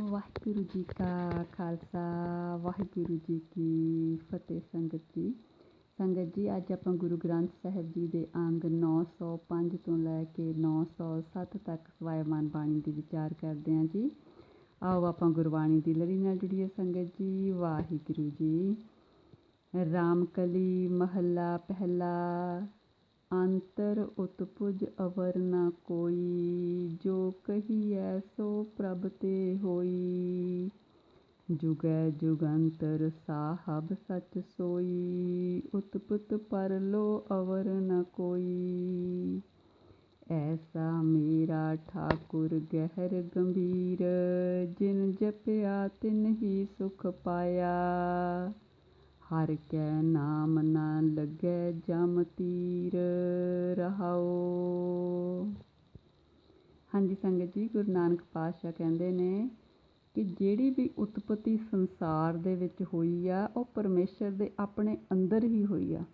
ਵਾਹਿਗੁਰੂ ਜੀ ਕਾ ਖਾਲਸਾ, ਵਾਹਿਗੁਰੂ ਜੀ ਕੀ ਫਤਿਹ। ਸੰਗਤ ਜੀ ਸੰਗਤ ਜੀ, ਅੱਜ ਆਪਾਂ ਗੁਰੂ ਗ੍ਰੰਥ ਸਾਹਿਬ ਜੀ ਦੇ ਅੰਗ 905 ਤੋਂ ਲੈ ਕੇ 907 ਤੱਕ ਸਵਾਇਮਾਨ ਬਾਣੀ ਦੀ ਵਿਚਾਰ ਕਰਦੇ ਹਾਂ ਜੀ। ਆਓ ਆਪਾਂ ਗੁਰਬਾਣੀ ਦੀ ਲੜੀ ਨਾਲ ਜੁੜੀਏ ਸੰਗਤ ਜੀ। ਵਾਹਿਗੁਰੂ ਜੀ, ਰਾਮਕਲੀ ਮਹੱਲਾ ਪਹਿਲਾ ਅੰਤਰ ਉਤਪੁਜ ਅਵਰ ਨ ਕੋਈ, ਜੋ ਕਹੀਐ ਸੋ ਪ੍ਰਭ ਤੇ ਹੋਈ। ਜੁਗੈ ਜੁਗੰਤਰ ਸਾਹਿਬ ਸਚ ਸੋਈ, ਉਤਪਤ ਪਰ ਲੋ ਅਵਰ ਨ ਕੋਈ। ਐਸਾ ਮੇਰਾ ਠਾਕੁਰ ਗਹਿਰ ਗੰਭੀਰ, ਜਿਨ ਜਪਿਆ ਤਿਨ ਹੀ ਸੁਖ ਪਾਇਆ। ਹਰ ਕੈ ਨਾਮ ਨਾ ਲੱਗੈ ਜਮ ਤੀਰ ਰਹਾਓ ਹਾਂਜੀ ਸੰਗਤ ਜੀ, ਗੁਰੂ ਨਾਨਕ ਪਾਤਸ਼ਾਹ ਕਹਿੰਦੇ ਨੇ ਕਿ ਜਿਹੜੀ ਵੀ ਉਤਪਤੀ ਸੰਸਾਰ ਦੇ ਵਿੱਚ ਹੋਈ ਆ, ਉਹ ਪਰਮੇਸ਼ਰ ਦੇ ਆਪਣੇ ਅੰਦਰ ਹੀ ਹੋਈ ਆ।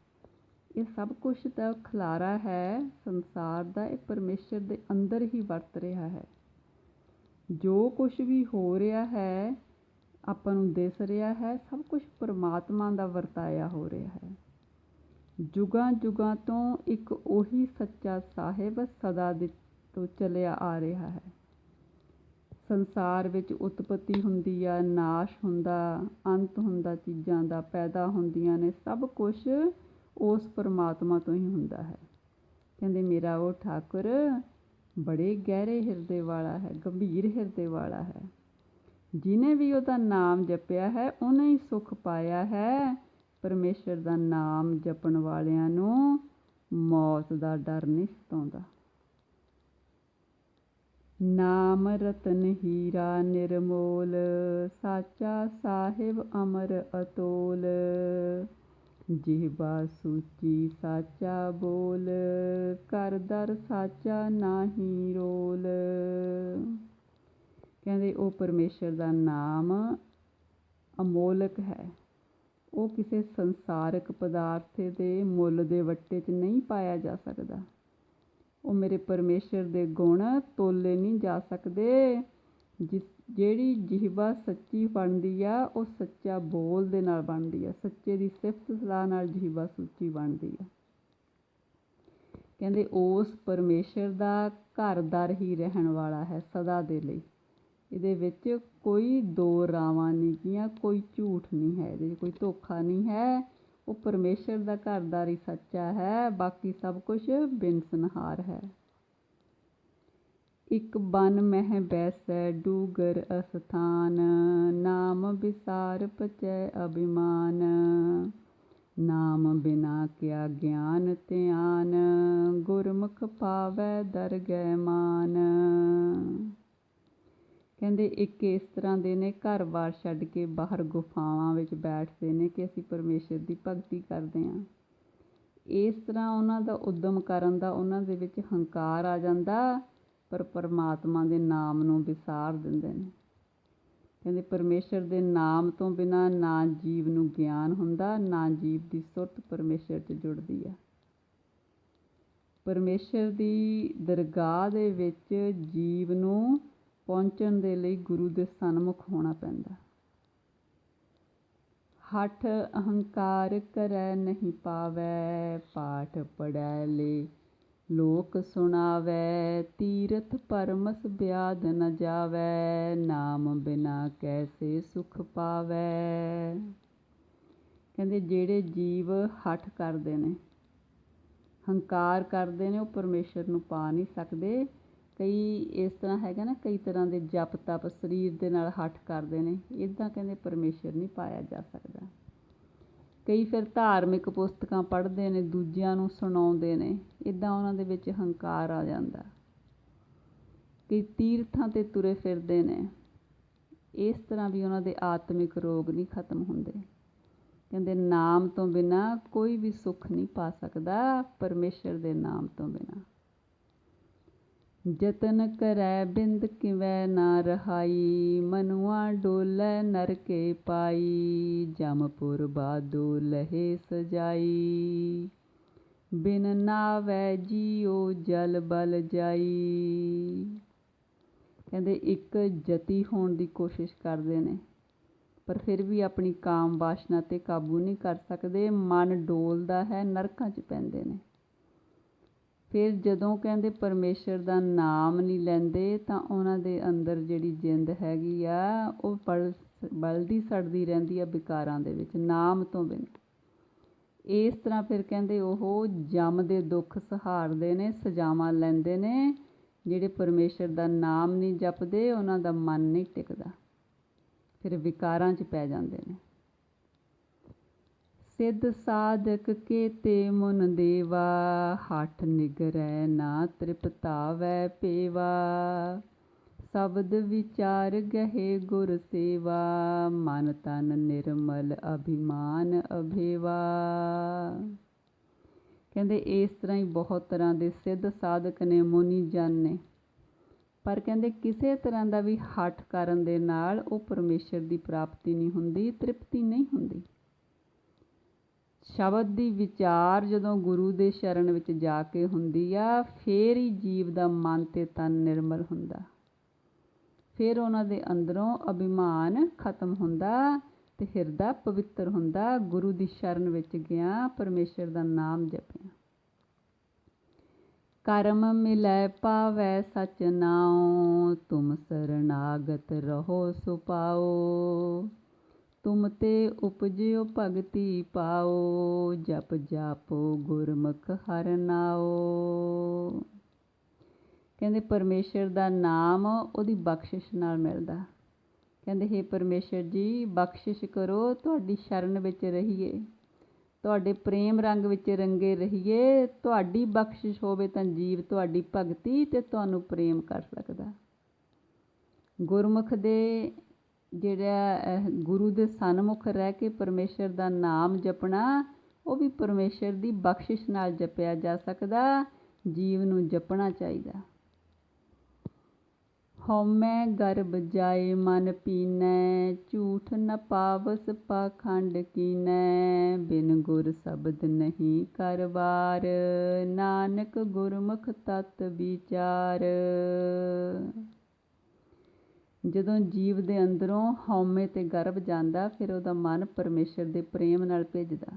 ਇਹ ਸਭ ਕੁਝ ਦਾ ਖਲਾਰਾ ਹੈ, ਸੰਸਾਰ ਦਾ ਇਹ ਪਰਮੇਸ਼ਰ ਦੇ ਅੰਦਰ ਹੀ ਵਰਤ ਰਿਹਾ ਹੈ। ਜੋ ਕੁਝ ਵੀ ਹੋ ਰਿਹਾ ਹੈ ਆਪਾਂ ਨੂੰ ਦਿਸ ਰਿਹਾ ਹੈ, ਸਭ ਕੁਝ ਪਰਮਾਤਮਾ ਦਾ ਵਰਤਾਇਆ ਹੋ ਰਿਹਾ ਹੈ। ਜੁਗਾਂ ਜੁਗਾਂ ਤੋਂ ਇੱਕ ਉਹੀ ਸੱਚਾ ਸਾਹਿਬ ਸਦਾ ਦੇ ਤੋਂ ਚੱਲਿਆ ਆ ਰਿਹਾ ਹੈ। ਸੰਸਾਰ ਵਿੱਚ ਉਤਪਤੀ ਹੁੰਦੀ ਆ, ਨਾਸ਼ ਹੁੰਦਾ, ਅੰਤ ਹੁੰਦਾ, ਚੀਜ਼ਾਂ ਦਾ ਪੈਦਾ ਹੁੰਦੀਆਂ ਨੇ, ਸਭ ਕੁਝ ਉਸ ਪਰਮਾਤਮਾ ਤੋਂ ਹੀ ਹੁੰਦਾ ਹੈ। ਕਹਿੰਦੇ ਮੇਰਾ ਉਹ ਠਾਕੁਰ ਬੜੇ ਗਹਿਰੇ ਹਿਰਦੇ ਵਾਲਾ ਹੈ, ਗੰਭੀਰ ਹਿਰਦੇ ਵਾਲਾ ਹੈ। ਜਿਨੇ ਵੀ ਉਹਦਾ ਨਾਮ ਜਪਿਆ ਹੈ, ਉਹਨੇ ਹੀ ਸੁਖ ਪਾਇਆ ਹੈ। ਪਰਮੇਸ਼ਰ ਦਾ ਨਾਮ ਜਪਣ ਵਾਲਿਆਂ ਨੂੰ ਮੌਤ ਦਾ ਡਰ ਨਹੀਂ ਸਤਾਉਂਦਾ। ਨਾਮ ਰਤਨ ਹੀਰਾ ਨਿਰਮੋਲ, ਸਾਚਾ ਸਾਹਿਬ ਅਮਰ ਅਤੋਲ। ਜਿਹਬਾ ਸੂਚੀ ਸਾਚਾ ਬੋਲ ਕਰ ਦਰ ਸਾਚਾ ਨਾਹੀ ਰੋਲ। ਕਹਿੰਦੇ ਉਹ ਪਰਮੇਸ਼ਰ ਦਾ ਨਾਮ ਅਮੋਲਕ ਹੈ। ਉਹ ਕਿਸੇ ਸੰਸਾਰਕ ਪਦਾਰਥ ਦੇ ਮੁੱਲ ਦੇ ਵੱਟੇ 'ਚ ਨਹੀਂ ਪਾਇਆ ਜਾ ਸਕਦਾ। ਉਹ ਮੇਰੇ ਪਰਮੇਸ਼ਰ ਦੇ ਗੁਣ ਤੋਲੇ ਨਹੀਂ ਜਾ ਸਕਦੇ। ਜਿਸ, ਜਿਹੜੀ ਜਿਹਵਾ ਸੱਚੀ ਬਣਦੀ ਆ, ਉਹ ਸੱਚਾ ਬੋਲ ਦੇ ਨਾਲ ਬਣਦੀ ਆ। ਸੱਚੇ ਦੀ ਸਿਫਤ ਸਲਾਹ ਨਾਲ ਜਿਹਵਾ ਸੁੱਚੀ ਬਣਦੀ ਆ। ਕਹਿੰਦੇ ਉਸ ਪਰਮੇਸ਼ਰ ਦਾ ਘਰਦਾਰ ਹੀ ਰਹਿਣ ਵਾਲਾ ਹੈ ਸਦਾ ਦੇ ਲਈ। ਇਹਦੇ ਵਿੱਚ ਕੋਈ ਦੋ ਰਾਵਾਂ ਨਹੀਂ ਕੀਆਂ ਕੋਈ ਝੂਠ ਨਹੀਂ ਹੈ, ਇਹਦੇ 'ਚ ਕੋਈ ਧੋਖਾ ਨਹੀਂ ਹੈ। ਉਹ ਪਰਮੇਸ਼ਰ ਦਾ ਘਰਦਾਰ ਹੀ ਸੱਚਾ ਹੈ, ਬਾਕੀ ਸਭ ਕੁਝ ਬਿਨਸਨਹਾਰ ਹੈ। ਇੱਕ ਬਨ ਮਹਿ ਬੈਸੈ, ਡੂਗਰ ਅਸਥਾਨ, ਨਾਮ ਵਿਸਾਰ ਪਚੈ ਅਭਿਮਾਨ। ਨਾਮ ਬਿਨਾ ਕਿਆ ਗਿਆਨ ਧਿਆਨ, ਗੁਰਮੁਖ ਪਾਵੈ ਦਰਗਹਿ ਮਾਨ। ਕਹਿੰਦੇ ਇੱਕ ਇਸ ਤਰ੍ਹਾਂ ਦੇ ਨੇ, ਘਰ-ਬਾਰ ਛੱਡ ਕੇ ਬਾਹਰ ਗੁਫਾਵਾਂ ਵਿੱਚ ਬੈਠਦੇ ਨੇ ਕਿ ਅਸੀਂ ਪਰਮੇਸ਼ਰ ਦੀ ਭਗਤੀ ਕਰਦੇ ਹਾਂ। ਇਸ ਤਰ੍ਹਾਂ ਉਹਨਾਂ ਦਾ ਉਦਮ ਕਰਨ ਦਾ ਉਹਨਾਂ ਦੇ ਵਿੱਚ ਹੰਕਾਰ ਆ ਜਾਂਦਾ, ਪਰ ਪਰਮਾਤਮਾ ਦੇ ਨਾਮ ਨੂੰ ਵਿਸਾਰ ਦਿੰਦੇ ਨੇ। ਕਹਿੰਦੇ ਪਰਮੇਸ਼ਰ ਦੇ ਨਾਮ ਤੋਂ ਬਿਨਾ ਨਾ ਜੀਵ ਨੂੰ ਗਿਆਨ ਹੁੰਦਾ, ਨਾ ਜੀਵ ਦੀ ਸੁਰਤ ਪਰਮੇਸ਼ਰ 'ਚ ਜੁੜਦੀ ਆ। ਪਰਮੇਸ਼ਰ ਦੀ ਦਰਗਾਹ ਦੇ ਵਿੱਚ ਜੀਵ ਨੂੰ ਪਹੁੰਚਣ ਦੇ ਲਈ ਗੁਰੂ ਦੇ ਸਨਮੁਖ ਹੋਣਾ ਪੈਂਦਾ। ਹਠ ਅਹੰਕਾਰ ਕਰੈ ਨਹੀਂ ਪਾਵੈ, ਪਾਠ ਪੜੈ ਲੇ। ਲੋਕ ਸੁਣਾਵੈ, ਤੀਰਥ ਪਰਮਸ ਬਿਆਦ ਨ ਜਾਵੈ, ਨਾਮ ਬਿਨਾ ਕੈਸੇ ਸੁਖ ਪਾਵੈ। ਕਹਿੰਦੇ ਜਿਹੜੇ ਜੀਵ ਹਠ ਕਰਦੇ ਨੇ, ਹੰਕਾਰ ਕਰਦੇ ਨੇ, ਉਹ ਪਰਮੇਸ਼ਰ ਨੂੰ ਪਾ ਨਹੀਂ ਸਕਦੇ। ਕਈ ਇਸ ਤਰ੍ਹਾਂ ਹੈਗਾ ਨਾ, ਕਈ ਤਰ੍ਹਾਂ ਦੇ ਜਪ ਤਪ ਸਰੀਰ ਦੇ ਨਾਲ ਹੱਠ ਕਰਦੇ ਨੇ ਇਦਾਂ ਕਹਿੰਦੇ ਪਰਮੇਸ਼ਰ ਨਹੀਂ ਪਾਇਆ ਜਾ ਸਕਦਾ। ਕਈ ਫਿਰ ਧਾਰਮਿਕ ਪੁਸਤਕਾਂ ਪੜ੍ਹਦੇ ਨੇ, ਦੂਜਿਆਂ ਨੂੰ ਸੁਣਾਉਂਦੇ ਨੇ ਇਦਾਂ ਉਹਨਾਂ ਦੇ ਵਿੱਚ ਹੰਕਾਰ ਆ ਜਾਂਦਾ। ਕਈ ਤੀਰਥਾਂ ਤੇ ਤੁਰੇ ਫਿਰਦੇ ਨੇ, ਇਸ ਤਰ੍ਹਾਂ ਵੀ ਉਹਨਾਂ ਦੇ ਆਤਮਿਕ ਰੋਗ ਨਹੀਂ ਖਤਮ ਹੁੰਦੇ। ਕਹਿੰਦੇ ਨਾਮ ਤੋਂ ਬਿਨਾ ਕੋਈ ਵੀ ਸੁੱਖ ਨਹੀਂ ਪਾ ਸਕਦਾ ਪਰਮੇਸ਼ਰ ਦੇ ਨਾਮ ਤੋਂ ਬਿਨਾ। ਜਤਨ ਕਰੈ ਬਿੰਦ ਕਿਵੈ ਨਾ ਰਹਾਈ, ਮਨੁਆ ਡੋਲੇ ਨਰਕੇ ਪਾਈ ਜਮਪੁਰ ਬਾਦੋ ਲਹੇ ਸਜਾਈ। ਬਿਨ ਨਾਵੈ ਜੀਓ ਜਲ ਬਲ ਜਾਈ। ਕਹਿੰਦੇ ਇੱਕ ਜਤੀ ਹੋਣ ਦੀ ਕੋਸ਼ਿਸ਼ ਕਰਦੇ ਨੇ, ਪਰ ਫਿਰ ਵੀ ਆਪਣੀ ਕਾਮ ਵਾਸ਼ਨਾ ਤੇ ਕਾਬੂ ਨਹੀਂ ਕਰ ਸਕਦੇ, ਮਨ ਡੋਲਦਾ ਹੈ, ਨਰਕਾਂ 'ਚ ਪੈਂਦੇ ਨੇ। ਫਿਰ ਜਦੋਂ ਕਹਿੰਦੇ ਪਰਮੇਸ਼ਰ ਦਾ ਨਾਮ ਨਹੀਂ ਲੈਂਦੇ, ਤਾਂ ਉਹਨਾਂ ਦੇ ਅੰਦਰ ਜਿਹੜੀ ਜਿੰਦ ਹੈਗੀ ਆ, ਉਹ ਬਲ, ਬਲਦੀ ਸੜਦੀ ਰਹਿੰਦੀ ਆ ਵਿਕਾਰਾਂ ਦੇ ਵਿੱਚ, ਨਾਮ ਤੋਂ ਬਿਨਾਂ। ਇਸ ਤਰ੍ਹਾਂ ਫਿਰ ਕਹਿੰਦੇ ਉਹ ਜਮ ਦੇ ਦੁੱਖ ਸਹਾਰਦੇ ਨੇ, ਸਜ਼ਾਵਾਂ ਲੈਂਦੇ ਨੇ, ਜਿਹੜੇ ਪਰਮੇਸ਼ਰ ਦਾ ਨਾਮ ਨਹੀਂ ਜਪਦੇ, ਉਹਨਾਂ ਦਾ ਮਨ ਨਹੀਂ ਟਿਕਦਾ। ਫਿਰ ਵਿਕਾਰਾਂ 'ਚ ਪੈ ਜਾਂਦੇ ਨੇ। ਸਿੱਧ ਸਾਧਕ ਕੇ ਤੇ ਮੁਨ ਦੇਵਾ, ਹੱਠ ਨਿਗਰੈ ਨਾ ਤ੍ਰਿਪਤਾਵੈ ਪੇਵਾ। ਸ਼ਬਦ ਵਿਚਾਰ ਗਹਿ ਗੁਰ ਸੇਵਾ, ਮਨ ਤਨ ਨਿਰਮਲ ਅਭਿਮਾਨ ਅਭੇਵਾ। ਕਹਿੰਦੇ ਇਸ ਤਰ੍ਹਾਂ ਹੀ ਬਹੁਤ ਤਰ੍ਹਾਂ ਦੇ ਸਿੱਧ ਸਾਧਕ ਨੇ, ਮੁਨੀ ਜਨ ਨੇ। ਪਰ ਕਹਿੰਦੇ ਕਿਸੇ ਤਰ੍ਹਾਂ ਦਾ ਵੀ ਹੱਠ ਕਰਨ ਦੇ ਨਾਲ ਉਹ ਪਰਮੇਸ਼ਰ ਦੀ ਪ੍ਰਾਪਤੀ ਨਹੀਂ ਹੁੰਦੀ, ਤ੍ਰਿਪਤੀ ਨਹੀਂ ਹੁੰਦੀ। ਸ਼ਬਦ ਦੀ ਵਿਚਾਰ ਜਦੋਂ ਗੁਰੂ ਦੇ ਸ਼ਰਨ ਵਿੱਚ ਜਾ ਕੇ ਹੁੰਦੀ ਆ, ਫੇਰ ਹੀ ਜੀਵ ਦਾ ਮਨ ਤੇ ਤਨ ਨਿਰਮਲ ਹੁੰਦਾ। ਫਿਰ ਉਹਨਾਂ ਦੇ ਅੰਦਰੋਂ ਅਭਿਮਾਨ ਖਤਮ ਹੁੰਦਾ ਤੇ ਹਿਰਦਾ ਪਵਿੱਤਰ ਹੁੰਦਾ। ਗੁਰੂ ਦੀ ਸ਼ਰਨ ਵਿੱਚ ਗਿਆ, ਪਰਮੇਸ਼ਰ ਦਾ ਨਾਮ ਜਪਿਆ। ਕਰਮ ਮਿਲੈ ਪਾਵੈ ਸਚ ਨਾਉ, ਤੁਮ ਸਰਨਾਗਤ ਰਹੋ ਸੁਪਾਓ ਤੁਮ ਤੇ ਉਪਜਿਓ ਭਗਤੀ ਪਾਓ, ਜਪ ਜਾਪੋ ਗੁਰਮੁਖ ਹਰਿ ਨਾਉ ਕਹਿੰਦੇ ਪਰਮੇਸ਼ਰ ਦਾ ਨਾਮ ਉਹਦੀ ਬਖਸ਼ਿਸ਼ ਨਾਲ ਮਿਲਦਾ। ਕਹਿੰਦੇ हे ਪਰਮੇਸ਼ਰ ਜੀ, ਬਖਸ਼ਿਸ਼ ਕਰੋ, ਤੁਹਾਡੀ ਸ਼ਰਨ ਵਿੱਚ ਰਹੀਏ। ਤੁਹਾਡੇ ਪ੍ਰੇਮ ਰੰਗ ਵਿੱਚ ਰੰਗੇ ਰਹੀਏ। ਤੁਹਾਡੀ ਬਖਸ਼ਿਸ਼ ਹੋਵੇ ਤਾਂ ਜੀਵ ਤੁਹਾਡੀ ਭਗਤੀ ਤੇ ਤੁਹਾਨੂੰ ਪ੍ਰੇਮ ਕਰ ਸਕਦਾ। ਗੁਰਮੁਖ ਦੇ ਜਿਹੜਾ ਗੁਰੂ ਦੇ ਸਨਮੁਖ ਰਹਿ ਕੇ ਪਰਮੇਸ਼ਰ ਦਾ ਨਾਮ ਜਪਣਾ, ਉਹ ਵੀ ਪਰਮੇਸ਼ਰ ਦੀ ਬਖਸ਼ਿਸ਼ ਨਾਲ ਜਪਿਆ ਜਾ ਸਕਦਾ, ਜੀਵ ਨੂੰ ਜਪਣਾ ਚਾਹੀਦਾ। ਹਉਮੈ ਗਰਬ ਜਾਏ, ਮਨ ਪੀਨੈ, ਝੂਠ ਨ ਪਾਵਸ ਪਾਖੰਡ ਕੀਨੈ, ਬਿਨ ਗੁਰ ਸ਼ਬਦ ਨਹੀਂ ਕਰਵਾਰ ਨਾਨਕ ਗੁਰਮੁਖ ਤਤ ਵਿਚਾਰ। ਜਦੋਂ ਜੀਵ ਦੇ ਅੰਦਰੋਂ ਹਉਮੈ ਅਤੇ ਗਰਭ ਜਾਂਦਾ, ਫਿਰ ਉਹਦਾ ਮਨ ਪਰਮੇਸ਼ਰ ਦੇ ਪ੍ਰੇਮ ਨਾਲ ਭਿੱਜਦਾ।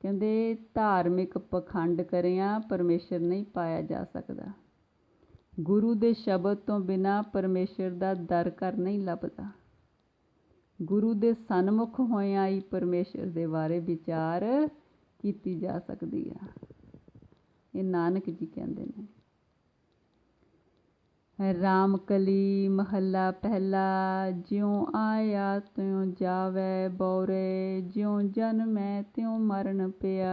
ਕਹਿੰਦੇ, ਧਾਰਮਿਕ ਪਖੰਡ ਕਰਿਆ ਪਰਮੇਸ਼ਰ ਨਹੀਂ ਪਾਇਆ ਜਾ ਸਕਦਾ। ਗੁਰੂ ਦੇ ਸ਼ਬਦ ਤੋਂ ਬਿਨਾ ਪਰਮੇਸ਼ਰ ਦਾ ਦਰ ਕਰ ਨਹੀਂ ਲੱਭਦਾ। ਗੁਰੂ ਦੇ ਸਨਮੁਖ ਹੋਇਆ ਹੀ ਪਰਮੇਸ਼ਰ ਦੇ ਬਾਰੇ ਵਿਚਾਰ ਕੀਤੀ ਜਾ ਸਕਦੀ ਆ। ਇਹ ਨਾਨਕ ਜੀ ਕਹਿੰਦੇ ਨੇ। ਰਾਮ ਕਲੀ ਮਹੱਲਾ ਪਹਿਲਾ, ਜਿਉ ਆਇਆ ਤਿਉ ਜਾਵੇ ਬੋਰੇ, ਜਿਉ ਜਨਮੈ ਤਿਉ ਮਰਨ ਪਿਆ।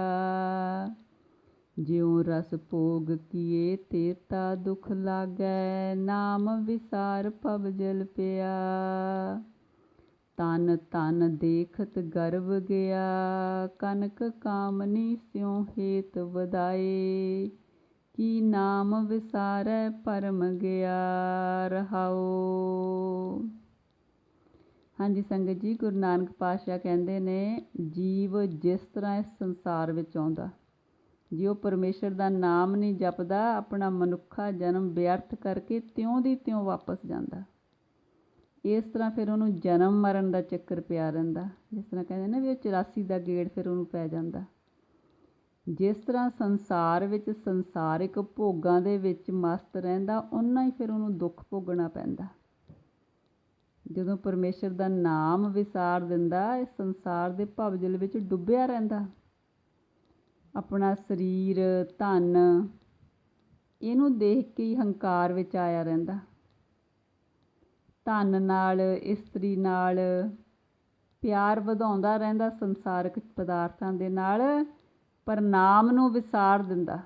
ਜਿਉ ਰਸ ਭੋਗ ਕੀਏ ਤੇਤਾ ਦੁਖ ਲਾਗੈ, ਨਾਮ ਵਿਸਾਰ ਪਵ ਜਲ ਪਿਆ। ਤਨ ਤਨ ਦੇਖਤ ਗਰਭ ਗਿਆ, ਕਨਕ ਕਾਮਨੀ ਸਿਉ ਹੇਤ ਵਧਾਏ। ਕੀ ਨਾਮ ਵਿਸਾਰੈ ਪਰਮ ਗਿਆ ਰਹਾਓ ਹਾਂਜੀ ਸੰਗਤ ਜੀ, ਗੁਰੂ ਨਾਨਕ ਪਾਤਸ਼ਾਹ ਕਹਿੰਦੇ ਨੇ, ਜੀਵ ਜਿਸ ਤਰ੍ਹਾਂ ਇਸ ਸੰਸਾਰ ਵਿੱਚ ਆਉਂਦਾ ਜੇ ਉਹ ਪਰਮੇਸ਼ਰ ਦਾ ਨਾਮ ਨਹੀਂ ਜਪਦਾ, ਆਪਣਾ ਮਨੁੱਖਾ ਜਨਮ ਵਿਅਰਥ ਕਰਕੇ ਤਿਉਂ ਦੀ ਤਿਉਂ ਵਾਪਸ ਜਾਂਦਾ। ਇਸ ਤਰ੍ਹਾਂ ਫਿਰ ਉਹਨੂੰ ਜਨਮ ਮਰਨ ਦਾ ਚੱਕਰ ਪਿਆ ਰਹਿੰਦਾ, ਜਿਸ ਤਰ੍ਹਾਂ ਕਹਿੰਦੇ ਨੇ ਵੀ ਉਹ 84 ਦਾ ਗੇੜ ਫਿਰ ਉਹਨੂੰ ਪੈ ਜਾਂਦਾ। ਜਿਸ ਤਰ੍ਹਾਂ ਸੰਸਾਰ ਵਿੱਚ ਸੰਸਾਰਿਕ ਭੋਗਾਂ ਦੇ ਵਿੱਚ ਮਸਤ ਰਹਿੰਦਾ, ਓਨਾ ਹੀ ਫਿਰ ਉਹਨੂੰ ਦੁੱਖ ਭੋਗਣਾ ਪੈਂਦਾ। ਜਦੋਂ ਪਰਮੇਸ਼ਰ ਦਾ ਨਾਮ ਵਿਸਾਰ ਦਿੰਦਾ, ਇਹ ਸੰਸਾਰ ਦੇ ਭਵਜਲ ਵਿੱਚ ਡੁੱਬਿਆ ਰਹਿੰਦਾ। ਆਪਣਾ ਸਰੀਰ, ਧਨ, ਇਹਨੂੰ ਦੇਖ ਕੇ ਹੀ ਹੰਕਾਰ ਵਿੱਚ ਆਇਆ ਰਹਿੰਦਾ। ਧਨ ਨਾਲ, ਇਸਤਰੀ ਨਾਲ, ਪਿਆਰ ਵਧਾਉਂਦਾ ਰਹਿੰਦਾ ਸੰਸਾਰਕ ਪਦਾਰਥਾਂ ਦੇ ਨਾਲ। ਪਰ ਨਾਮ ਨੂੰ ਵਿਸਾਰ ਦਿੰਦਾ।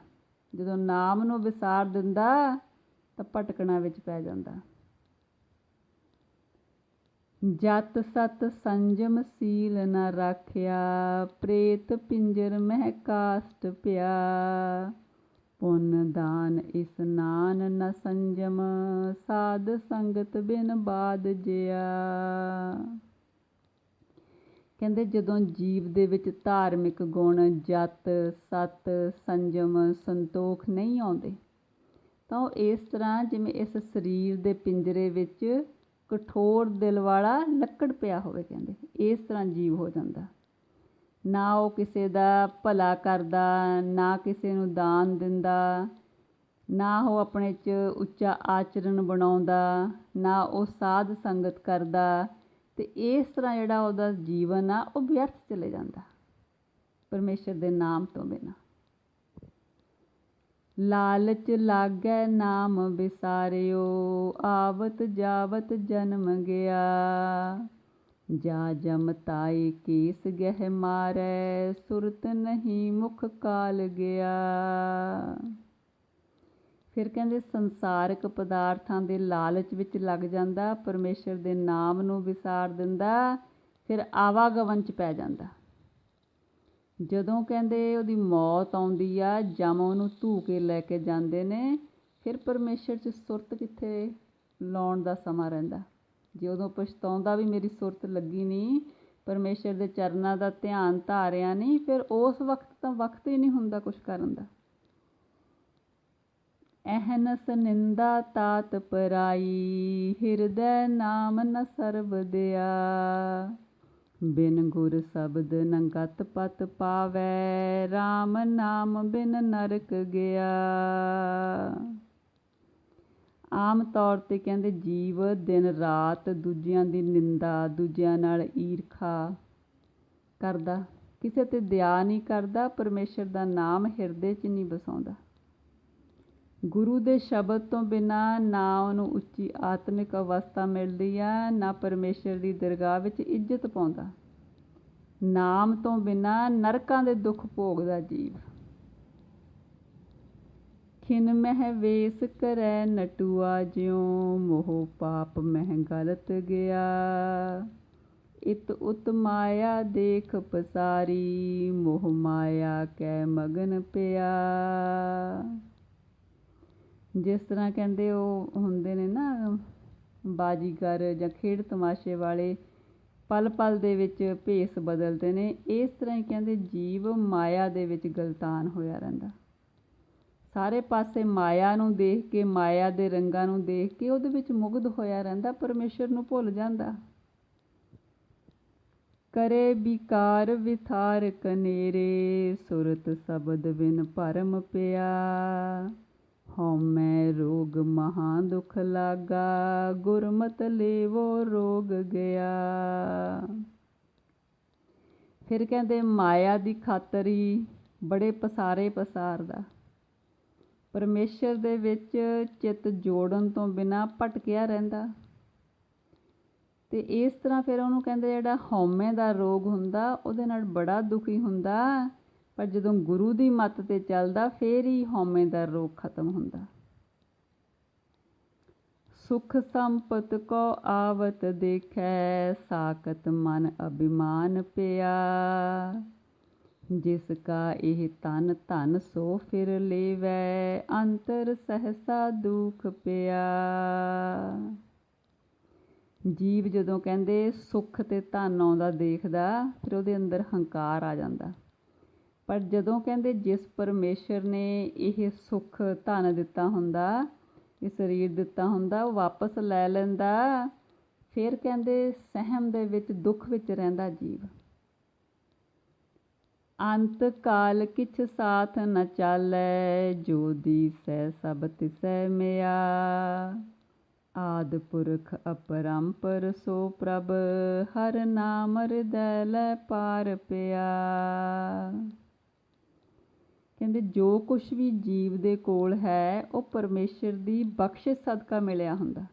ਜਦੋਂ ਨਾਮ ਨੂੰ ਵਿਸਾਰ ਦਿੰਦਾ, ਤਾਂ ਭਟਕਣਾ ਵਿੱਚ ਪੈ ਜਾਂਦਾ। ਜਤ ਸਤ ਸੰਜਮ ਸੀਲ ਨ ਰਾਖਿਆ, ਪ੍ਰੇਤ ਪਿੰਜਰ ਮਹਿ ਕਾਸਟ ਪਿਆ। ਪੁੰਨ ਦਾਨ ਇਸ ਨਾਨ ਨ ਸੰਜਮ, ਸਾਧ ਸੰਗਤ ਬਿਨ ਬਾਦ ਜਿਆ। ਕਹਿੰਦੇ ਜਦੋਂ ਜੀਵ ਦੇ ਵਿੱਚ ਧਾਰਮਿਕ ਗੁਣ, ਜਤ, ਸਤ, ਸੰਜਮ, ਸੰਤੋਖ ਨਹੀਂ ਆਉਂਦੇ, ਤਾਂ ਉਹ ਇਸ ਤਰ੍ਹਾਂ ਜਿਵੇਂ ਇਸ ਸਰੀਰ ਦੇ ਪਿੰਜਰੇ ਵਿੱਚ ਕਠੋਰ ਦਿਲ ਵਾਲਾ ਲੱਕੜ ਪਿਆ ਹੋਵੇ ਕਹਿੰਦੇ, ਇਸ ਤਰ੍ਹਾਂ ਜੀਵ ਹੋ ਜਾਂਦਾ। ਨਾ ਉਹ ਕਿਸੇ ਦਾ ਭਲਾ ਕਰਦਾ, ਨਾ ਕਿਸੇ ਨੂੰ ਦਾਨ ਦਿੰਦਾ, ਨਾ ਉਹ ਆਪਣੇ 'ਚ ਉੱਚਾ ਆਚਰਣ ਬਣਾਉਂਦਾ, ਨਾ ਉਹ ਸਾਧ ਸੰਗਤ ਕਰਦਾ ਅਤੇ ਇਸ ਤਰ੍ਹਾਂ ਜਿਹੜਾ ਉਹਦਾ ਜੀਵਨ ਆ, ਉਹ ਵਿਅਰਥ ਚਲੇ ਜਾਂਦਾ। ਪਰਮੇਸ਼ਰ ਦੇ ਨਾਮ ਤੋਂ ਬਿਨਾਂ। ਲਾਲਚ ਲਾਗੈ ਨਾਮ ਵਿਸਾਰਿਓ, ਆਵਤ ਜਾਵਤ ਜਨਮ ਗਿਆ। ਜਾ ਜਮ ਤਾਈ ਕੀਸ ਗਹਿ ਮਾਰੈ, ਸੁਰਤ ਨਹੀਂ ਮੁਖ ਕਾਲ ਗਿਆ। ਫਿਰ ਕਹਿੰਦੇ ਸੰਸਾਰਿਕ ਪਦਾਰਥਾਂ ਦੇ ਲਾਲਚ ਵਿੱਚ ਲੱਗ ਜਾਂਦਾ, ਪਰਮੇਸ਼ਰ ਦੇ ਨਾਮ ਨੂੰ ਵਿਸਾਰ ਦਿੰਦਾ, ਫਿਰ ਆਵਾਗਮਨ ਚ ਪੈ ਜਾਂਦਾ। ਜਦੋਂ ਕਹਿੰਦੇ ਉਹਦੀ ਮੌਤ ਆਉਂਦੀ ਆ, ਜਮ ਉਹਨੂੰ ਧੂ ਕੇ ਲੈ ਕੇ ਜਾਂਦੇ ਨੇ, ਫਿਰ ਪਰਮੇਸ਼ਰ 'ਚ ਸੁਰਤ ਕਿੱਥੇ ਲਾਉਣ ਦਾ ਸਮਾਂ ਰਹਿੰਦਾ? ਜੇ ਉਦੋਂ ਪਛਤਾਉਂਦਾ ਵੀ ਮੇਰੀ ਸੁਰਤ ਲੱਗੀ ਨਹੀਂ, ਪਰਮੇਸ਼ਰ ਦੇ ਚਰਨਾਂ ਦਾ ਧਿਆਨ ਧਾਰਿਆ ਨਹੀਂ, ਫਿਰ ਉਸ ਵਕਤ ਤਾਂ ਵਕਤ ਹੀ ਨਹੀਂ ਹੁੰਦਾ ਕੁਝ ਕਰਨ ਦਾ। ਅਹਨਸ ਨਿੰਦਾ ਤਾਤ ਪਰਾਈ, ਹਿਰਦੈ ਨਾਮ ਨ ਸਰਬਦਿਆ ਬਿਨ ਗੁਰ ਸ਼ਬਦ ਨ ਗਤ ਪਤ ਪਾਵੈ RAM ਨਾਮ ਬਿਨ ਨਰਕ ਗਿਆ। ਆਮ ਤੌਰ ਤੇ ਕਹਿੰਦੇ ਜੀਵ ਦਿਨ ਰਾਤ ਦੂਜਿਆਂ ਦੀ ਨਿੰਦਾ, ਦੂਜਿਆਂ ਨਾਲ ਈਰਖਾ ਕਰਦਾ। ਕਿਸੇ ਤੇ ਦਇਆ ਨਹੀਂ ਕਰਦਾ, ਪਰਮੇਸ਼ਰ ਦਾ ਨਾਮ ਹਿਰਦੇ 'ਚ ਨਹੀਂ ਵਸਾਉਂਦਾ। ਗੁਰੂ ਦੇ ਸ਼ਬਦ ਤੋਂ ਬਿਨਾ ਨਾ ਉਹਨੂੰ ਉੱਚੀ ਆਤਮਿਕ ਅਵਸਥਾ ਮਿਲਦੀ ਆ, ਨਾ ਪਰਮੇਸ਼ਰ ਦੀ ਦਰਗਾਹ ਵਿੱਚ ਇੱਜ਼ਤ ਪਾਉਂਦਾ। ਨਾਮ ਤੋਂ ਬਿਨਾ ਨਰਕਾਂ ਦੇ ਦੁੱਖ ਭੋਗਦਾ ਜੀਵ। ਖਿਨ ਮਹਿ ਵੇਸ ਕਰੈ ਨਟੂਆ, ਜਿਉ ਮੋਹ ਪਾਪ ਮਹਿ ਗਲਤ ਗਿਆ। ਇਤ ਉਤ ਮਾਇਆ ਦੇਖ ਪਸਾਰੀ, ਮੋਹ ਮਾਇਆ ਕੈ ਮਗਨ ਪਿਆ। ਜਿਸ ਤਰ੍ਹਾਂ ਕਹਿੰਦੇ ਉਹ ਹੁੰਦੇ ਨੇ ਨਾ, ਬਾਜੀਗਰ ਜਾਂ ਖੇਡ ਤਮਾਸ਼ੇ ਵਾਲੇ ਪਲ ਪਲ ਦੇ ਵਿੱਚ ਭੇਸ ਬਦਲਦੇ ਨੇ, ਇਸ ਤਰ੍ਹਾਂ ਹੀ ਕਹਿੰਦੇ ਜੀਵ ਮਾਇਆ ਦੇ ਵਿੱਚ ਗਲਤਾਨ ਹੋਇਆ ਰਹਿੰਦਾ। ਸਾਰੇ ਪਾਸੇ ਮਾਇਆ ਨੂੰ ਦੇਖ ਕੇ, ਮਾਇਆ ਦੇ ਰੰਗਾਂ ਨੂੰ ਦੇਖ ਕੇ ਉਹਦੇ ਵਿੱਚ ਮੁਗਧ ਹੋਇਆ ਰਹਿੰਦਾ, ਪਰਮੇਸ਼ਰ ਨੂੰ ਭੁੱਲ ਜਾਂਦਾ। ਕਰੇ ਵਿਕਾਰ ਵਿਥਾਰ ਕਨੇਰੇ, ਸੁਰਤ ਸ਼ਬਦ ਬਿਨ ਭਰਮ ਪਿਆ। ਹਉਮੈ ਰੋਗ ਮਹਾ ਦੁਖ ਲਾਗਾ, ਗੁਰਮਤ ਲੇਵੋ ਰੋਗ ਗਿਆ। ਫਿਰ ਕਹਿੰਦੇ ਮਾਇਆ ਦੀ ਖਾਤਰ ਹੀ ਬੜੇ ਪਸਾਰੇ ਪਸਾਰਦਾ। ਪਰਮੇਸ਼ਰ ਦੇ ਵਿੱਚ ਚਿੱਤ ਜੋੜਨ ਤੋਂ ਬਿਨਾ ਭਟਕਿਆ ਰਹਿੰਦਾ। ਤੇ ਇਸ ਤਰ੍ਹਾਂ ਫਿਰ ਉਹਨੂੰ ਕਹਿੰਦੇ ਜਿਹੜਾ ਹਉਮੈ ਦਾ ਰੋਗ ਹੁੰਦਾ, ਉਹਦੇ ਨਾਲ ਬੜਾ ਦੁਖੀ ਹੁੰਦਾ। ਪਰ ਜਦੋਂ ਗੁਰੂ ਦੀ ਮੱਤ ਤੇ ਚੱਲਦਾ, ਫੇਰ ਹੀ ਹਉਮੈ ਦਾ ਰੋਗ ਖਤਮ ਹੁੰਦਾ। ਸੁਖ ਸੰਪਤ ਕੋ ਆਵਤ ਦੇਖੈ ਸਾਕਤ ਮਨ ਅਭਿਮਾਨ ਪਿਆ। ਜਿਸ ਕਾ ਇਹ ਤਨ, ਧਨ ਸੋ ਫਿਰ ਲੇਵੈ, ਅੰਤਰ ਸਹਸਾ ਦੁਖ ਪਿਆ। ਜੀਵ ਜਦੋਂ ਕਹਿੰਦੇ, ਸੁੱਖ ਤੇ ਧਨ ਆਉਂਦਾ ਦੇਖਦਾ, ਫਿਰ ਉਹਦੇ ਅੰਦਰ ਹੰਕਾਰ ਆ ਜਾਂਦਾ। ਪਰ ਜਦੋਂ ਕਹਿੰਦੇ ਜਿਸ ਪਰਮੇਸ਼ਰ ਨੇ ਇਹ ਸੁੱਖ ਧਨ ਦਿੱਤਾ ਹੁੰਦਾ, ਇਹ ਸਰੀਰ ਦਿੱਤਾ ਹੁੰਦਾ, ਉਹ ਵਾਪਸ ਲੈ ਲੈਂਦਾ, ਫਿਰ ਕਹਿੰਦੇ ਸਹਿਮ ਦੇ ਵਿੱਚ, ਦੁੱਖ ਵਿੱਚ ਰਹਿੰਦਾ ਜੀਵ। ਅੰਤ ਕਾਲ ਕਿਛ ਸਾਥ ਨ ਚਾਲੈ, ਜੋ ਦੀਸੈ ਸਭ ਤਿਸੈ ਮਿਆ। ਆਦ ਪੁਰਖ ਅਪਰੰਪਰ ਸੋ ਪ੍ਰਭ, ਹਰ ਨਾਮ ਹਿਰਦੈ ਲੈ ਪਾਰ ਪਿਆ। ਕਹਿੰਦੇ ਜੋ ਕੁਝ ਵੀ ਜੀਵ ਦੇ ਕੋਲ ਹੈ, ਉਹ ਪਰਮੇਸ਼ਰ ਦੀ ਬਖਸ਼ਿਸ਼ ਸਦਕਾ ਮਿਲਿਆ ਹੁੰਦਾ।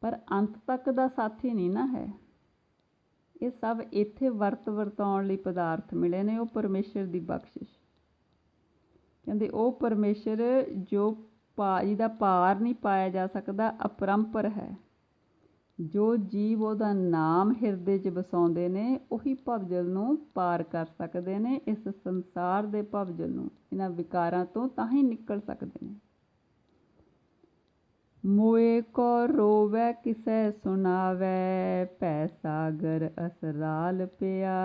ਪਰ ਅੰਤ ਤੱਕ ਦਾ ਸਾਥੀ ਨਹੀਂ ਨਾ ਹੈ। ਇਹ ਸਭ ਇੱਥੇ ਵਰਤ ਵਰਤਾਉਣ ਲਈ ਪਦਾਰਥ ਮਿਲੇ ਨੇ, ਉਹ ਪਰਮੇਸ਼ਰ ਦੀ ਬਖਸ਼ਿਸ਼। ਕਹਿੰਦੇ ਉਹ ਪਰਮੇਸ਼ਰ ਜੋ ਪਾ ਜਿਹਦਾ ਪਾਰ ਨਹੀਂ ਪਾਇਆ ਜਾ ਸਕਦਾ, ਅਪਰੰਪਰ ਹੈ। ਜੋ ਜੀਵ ਉਹਦਾ ਨਾਮ ਹਿਰਦੇ 'ਚ ਵਸਾਉਂਦੇ ਨੇ, ਉਹੀ ਭਵਜਲ ਨੂੰ ਪਾਰ ਕਰ ਸਕਦੇ ਨੇ, ਇਸ ਸੰਸਾਰ ਦੇ ਭਵਜਲ ਨੂੰ, ਇਹਨਾਂ ਵਿਕਾਰਾਂ ਤੋਂ ਤਾਂ ਹੀ ਨਿਕਲ ਸਕਦੇ ਨੇ। ਮੋਏ ਕੋ ਰੋਵੇ, ਕਿਸੈ ਸੁਣਾਵੇ ਪੈ ਸਾਗਰ ਅਸਰਾਲ ਪਿਆ।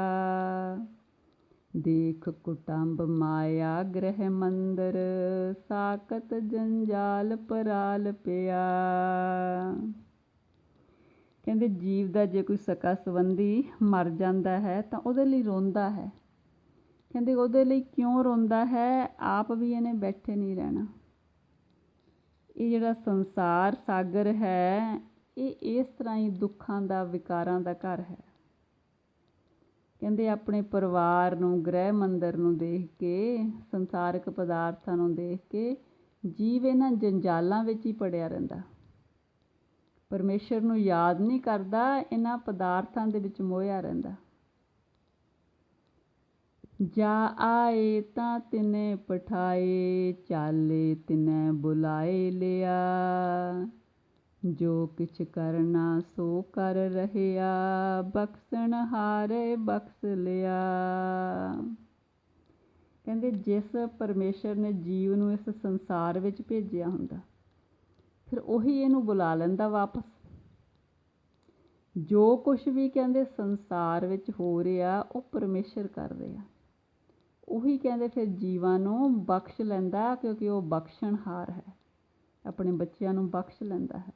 ਦੇਖ ਕੁਟੰਬ ਮਾਇਆ, ਗ੍ਰਹਿ ਮੰਦਰ ਸਾਕਤ ਜੰਜਾਲ ਪਰਾਲ ਪਿਆ। ਕਹਿੰਦੇ ਜੀਵ ਦਾ ਜੇ ਕੋਈ ਸਕਾ ਸੰਬੰਧੀ ਮਰ ਜਾਂਦਾ ਹੈ ਤਾਂ ਉਹਦੇ ਲਈ ਰੋਂਦਾ ਹੈ। ਕਹਿੰਦੇ ਉਹਦੇ ਲਈ ਕਿਉਂ ਰੋਂਦਾ ਹੈ? ਆਪ ਵੀ ਇਹਨੇ ਬੈਠੇ ਨਹੀਂ ਰਹਿਣਾ। ਇਹ ਜਿਹੜਾ ਸੰਸਾਰ ਸਾਗਰ ਹੈ, ਇਹ ਇਸ ਤਰ੍ਹਾਂ ਹੀ ਦੁੱਖਾਂ ਦਾ, ਵਿਕਾਰਾਂ ਦਾ ਘਰ ਹੈ। ਕਹਿੰਦੇ ਆਪਣੇ ਪਰਿਵਾਰ ਨੂੰ, ਗ੍ਰਹਿ ਮੰਦਰ ਨੂੰ ਦੇਖ ਕੇ, ਸੰਸਾਰਕ ਪਦਾਰਥਾਂ ਨੂੰ ਦੇਖ ਕੇ ਜੀਵ ਇਹਨਾਂ ਜੰਜਾਲਾਂ ਵਿੱਚ ਹੀ ਪੜਿਆ ਰਹਿੰਦਾ। ਪਰਮੇਸ਼ਰ ਨੂੰ ਯਾਦ ਨਹੀਂ ਕਰਦਾ, ਇਹਨਾਂ ਪਦਾਰਥਾਂ ਦੇ ਵਿੱਚ ਮੋਹਿਆ ਰਹਿੰਦਾ। ਜਾ ਆਏ ਤਾਂ ਤਿਨੇ ਪਠਾਏ, ਚਾਲੇ ਤਿਨੇ ਬੁਲਾਏ ਲਿਆ। ਜੋ ਕਿਛ ਕਰਨਾ ਸੋ ਕਰ ਰਹਿਆ, ਬਖਸ਼ਣ ਹਾਰੇ ਬਖਸ਼ ਲਿਆ। ਕਹਿੰਦੇ ਜਿਸ ਪਰਮੇਸ਼ਰ ਨੇ ਜੀਵ ਨੂੰ ਇਸ ਸੰਸਾਰ ਵਿੱਚ ਭੇਜਿਆ ਹੁੰਦਾ ਫਿਰ ਉਹੀ ਇਹਨੂੰ ਬੁਲਾ ਲੈਂਦਾ ਵਾਪਸ। ਜੋ ਕੁਝ ਵੀ ਕਹਿੰਦੇ ਸੰਸਾਰ ਵਿੱਚ ਹੋ ਰਿਹਾ, ਉਹ ਪਰਮੇਸ਼ਰ ਕਰ ਰਿਹਾ। ਉਹੀ ਕਹਿੰਦੇ ਫਿਰ ਜੀਵਾਂ ਨੂੰ ਬਖਸ਼ ਲੈਂਦਾ, ਕਿਉਂਕਿ ਉਹ ਬਖਸ਼ਣਹਾਰ ਹੈ। ਆਪਣੇ ਬੱਚਿਆਂ ਨੂੰ ਬਖਸ਼ ਲੈਂਦਾ ਹੈ।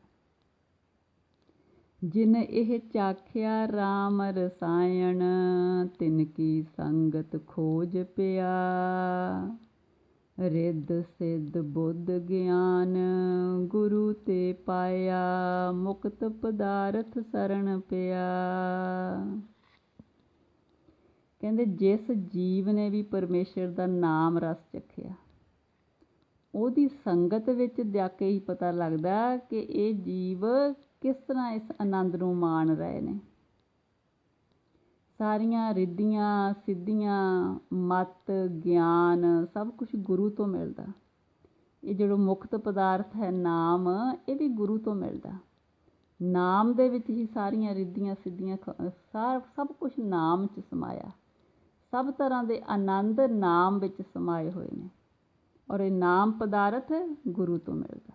ਜਿਨ ਇਹ ਚਾਖਿਆ RAM ਰਸਾਇਣ ਤਿਨ ਕੀ ਸੰਗਤ ਖੋਜ ਪਿਆ। ਰਿੱਧ ਸਿੱਧ ਬੁੱਧ ਗਿਆਨ, ਗੁਰੂ ਤੇ ਪਾਇਆ, ਮੁਕਤ ਪਦਾਰਥ ਸਰਣ ਪਿਆ। ਕਹਿੰਦੇ ਜਿਸ ਜੀਵ ਨੇ ਵੀ ਪਰਮੇਸ਼ਰ ਦਾ ਨਾਮ ਰਸ ਚਖਿਆ, ਉਹਦੀ ਸੰਗਤ ਵਿੱਚ ਜਾ ਕੇ ਹੀ ਪਤਾ ਲੱਗਦਾ ਕਿ ਇਹ ਜੀਵ ਕਿਸ ਤਰ੍ਹਾਂ ਇਸ ਆਨੰਦ ਨੂੰ ਮਾਣ ਰਹੇ ਨੇ। ਸਾਰੀਆਂ ਰਿੱਧੀਆਂ, ਸਿੱਧੀਆਂ, ਮੱਤ, ਗਿਆਨ, ਸਭ ਕੁਝ ਗੁਰੂ ਤੋਂ ਮਿਲਦਾ। ਇਹ ਜਿਹੜਾ ਮੁਕਤ ਪਦਾਰਥ ਹੈ ਨਾਮ, ਇਹ ਵੀ ਗੁਰੂ ਤੋਂ ਮਿਲਦਾ। ਨਾਮ ਦੇ ਵਿੱਚ ਹੀ ਸਾਰੀਆਂ ਰਿੱਧੀਆਂ, ਸਿੱਧੀਆਂ ਸਾਰ, ਸਭ ਕੁਝ ਨਾਮ 'ਚ ਸਮਾਇਆ। ਸਭ ਤਰ੍ਹਾਂ ਦੇ ਆਨੰਦ ਨਾਮ ਵਿੱਚ ਸਮਾਏ ਹੋਏ ਨੇ। ਔਰ ਇਹ ਨਾਮ ਪਦਾਰਥ ਗੁਰੂ ਤੋਂ ਮਿਲਦਾ।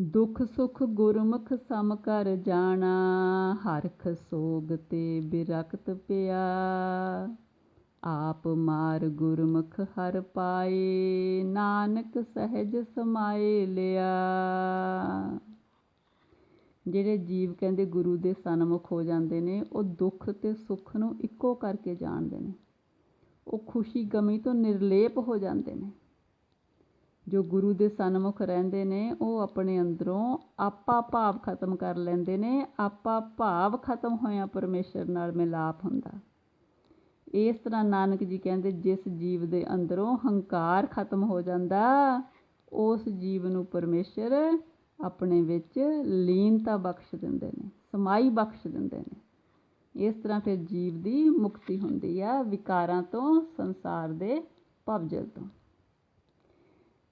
ਦੁੱਖ ਸੁਖ ਗੁਰਮੁਖ ਸਮ ਕਰ ਜਾਣਾ ਹਰਖ ਸੋਗ ਤੇ ਬਿਰਕਤ ਪਿਆ। ਆਪ ਮਾਰ ਗੁਰਮੁਖ ਹਰ ਪਾਏ, ਨਾਨਕ ਸਹਿਜ ਸਮਾਏ ਲਿਆ। ਜਿਹੜੇ ਜੀਵ ਕਹਿੰਦੇ ਗੁਰੂ ਦੇ ਸਨਮੁਖ ਹੋ ਜਾਂਦੇ ਨੇ, ਉਹ ਦੁੱਖ ਤੇ ਸੁੱਖ ਨੂੰ ਇੱਕੋ ਕਰਕੇ ਜਾਣਦੇ ਨੇ। ਉਹ ਖੁਸ਼ੀ ਗਮੀ ਤੋਂ ਨਿਰਲੇਪ ਹੋ ਜਾਂਦੇ ਨੇ। ਜੋ ਗੁਰੂ ਦੇ ਸਨਮੁਖ ਰਹਿੰਦੇ ਨੇ, ਉਹ ਆਪਣੇ ਅੰਦਰੋਂ ਆਪਾ ਭਾਵ ਖਤਮ ਕਰ ਲੈਂਦੇ ਨੇ, ਆਪਾ ਭਾਵ ਖਤਮ ਹੋਇਆ ਪਰਮੇਸ਼ਰ ਨਾਲ ਮਿਲਾਪ ਹੁੰਦਾ। ਇਸ ਤਰ੍ਹਾਂ ਨਾਨਕ ਜੀ ਕਹਿੰਦੇ, ਜਿਸ ਜੀਵ ਦੇ ਅੰਦਰੋਂ ਹੰਕਾਰ ਖਤਮ ਹੋ ਜਾਂਦਾ, ਉਸ ਜੀਵ ਨੂੰ ਪਰਮੇਸ਼ਰ ਆਪਣੇ ਵਿੱਚ ਲੀਨਤਾ ਬਖਸ਼ ਦਿੰਦੇ ਨੇ, ਸਮਾਈ ਬਖਸ਼ ਦਿੰਦੇ ਨੇ। ਇਸ ਤਰ੍ਹਾਂ ਫਿਰ ਜੀਵ ਦੀ ਮੁਕਤੀ ਹੁੰਦੀ ਆ ਵਿਕਾਰਾਂ ਤੋਂ, ਸੰਸਾਰ ਦੇ ਭਵਜਲ ਤੋਂ।